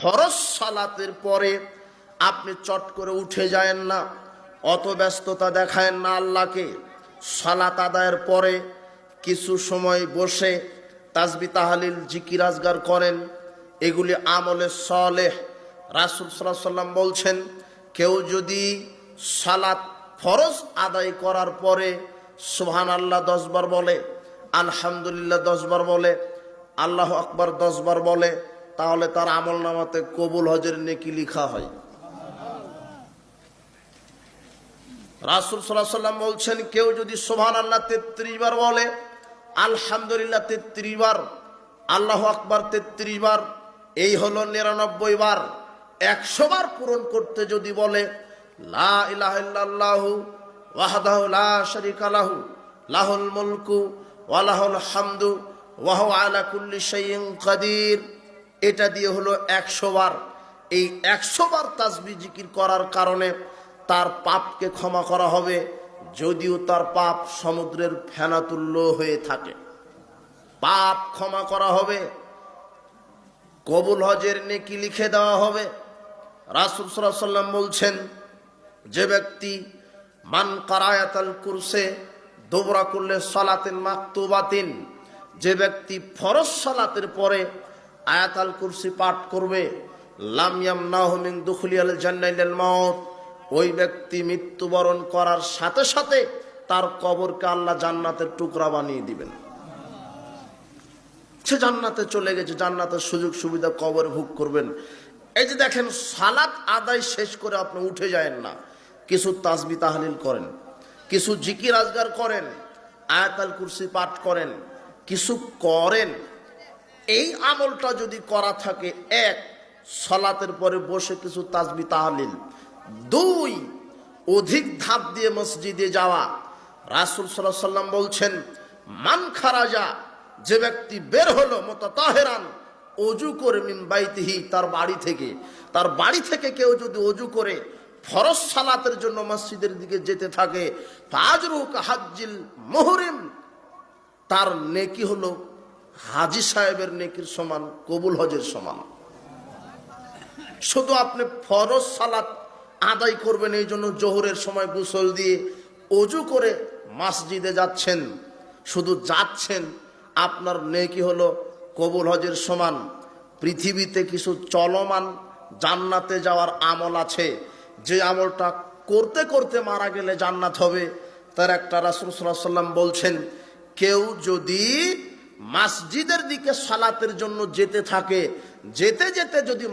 ফরজ সালাতের পরে আপনি চট করে উঠে যায়েন না অত ব্যস্ততা দেখায়েন না আল্লাহকে। সালাত আদায়ের পরে কিছু সময় বসে তাজবি তাহালিল, জিকির আজগার করেন। এগুলি আমলে সলেহ। রাসুল সাল্লাহ সাল্লাম বলছেন, কেউ যদি সালাত ফরজ আদায় করার পরে সুহান আল্লাহ দশবার বলে, আলহামদুলিল্লাহ দশবার বলে, আল্লাহ আকবার দশবার বলে তাহলে তার আমল নামাতে কবুল হজের নেকি লিখা হয়। রাসুল সাল্লাম বলছেন, কেউ যদি সোহান আল্লাহ তেত্রিশ বার বলে, আলহামদুলিল্লাহ তেত্রিশ বার, আল্লাহ আকবার তেত্রিশ বার, এই হলো নিরানব্বই বার, একশো বার পূরণ করতে যদি বলে, লা লা লাহুল মুলকু ওয়া লাহুল হামদু ওয়া হুয়া আলা কুল্লি শাইইন কাদির। এটা দিয়ে হলো একশো বার। এই একশো বার তাসবি জিকির করার কারণে তার পাপকে ক্ষমা করা হবে, যদিও তার পাপ সমুদ্রের ফেনাতুল্য হয়ে থাকে। পাপ ক্ষমা করা হবে, কবুল হজের নেকি লিখে দেওয়া হবে। রাসুল সাল্লাম বলছেন, যে ব্যক্তি, মান কারায়াতাল কুরসে দোবরা করলে সলাতেন মাকতুবাতিন যে ব্যক্তি ফরজ সলাতের পরে আয়াতাল কুরসি পাঠ করবে। লামিয়াম নাহমিন দুখলিয়াল জান্নাইল মাউত। ওই ব্যক্তি মৃত্যুবরণ করার সাথে সাথে তার কবরকে আল্লাহ জান্নাতের টুকরা বানিয়ে দিবেন। সে জান্নাতে চলে গেছে, জান্নাতের সুযোগ সুবিধা কবর ভোগ করবেন। এই যে দেখেন, সালাত আদায় শেষ করে আপনি উঠে যায়েন না। কিছু তাসবি তাহলিল করেন, কিছু জিকির আজগার করেন, আয়াতাল কুরসি পাঠ করেন, কিছু করেন এই আমলটা যদি করা থাকে, এক, সলাতের পরে বসে কিছু তাজবি তাহলিল। দুই, অধিক ধাপ দিয়ে মসজিদে যাওয়া। রাসুল সাল্লাহ সাল্লাম বলছেন, মান খারাজা, যে ব্যক্তি বের হলো মতো তাহেরান অজু করে মিন বাইতিহি, তার বাড়ি থেকে। তার বাড়ি থেকে কেউ যদি অজু করে, ফরজ সালাতের জন্য মসজিদের দিকে যেতে থাকে তাজরুক হাজ্জিল মোহরিম, তার নেকি হলো হাজি সাহেবের নেকির সমান, কবুল হজের সমান। শুধু আপনি ফরজ সালাত আদায় করবেন, এই জন্য জোহরের সময় গোসল দিয়ে অজু করে মসজিদে যাচ্ছেন। শুধু যাচ্ছেন, আপনার নেকি হলো কবুল হজের সমান। পৃথিবীতে কিছু চলমান জান্নাতে যাওয়ার আমল আছে। যে আমলটা করতে করতে মারা গেলে জান্নাত হবে, তার একটা রাসুল সাল্লাম বলছেন, কেউ যদি মসজিদের দিকে সালাতের জন্য যেতে থাকে। যেতে যেতে যদি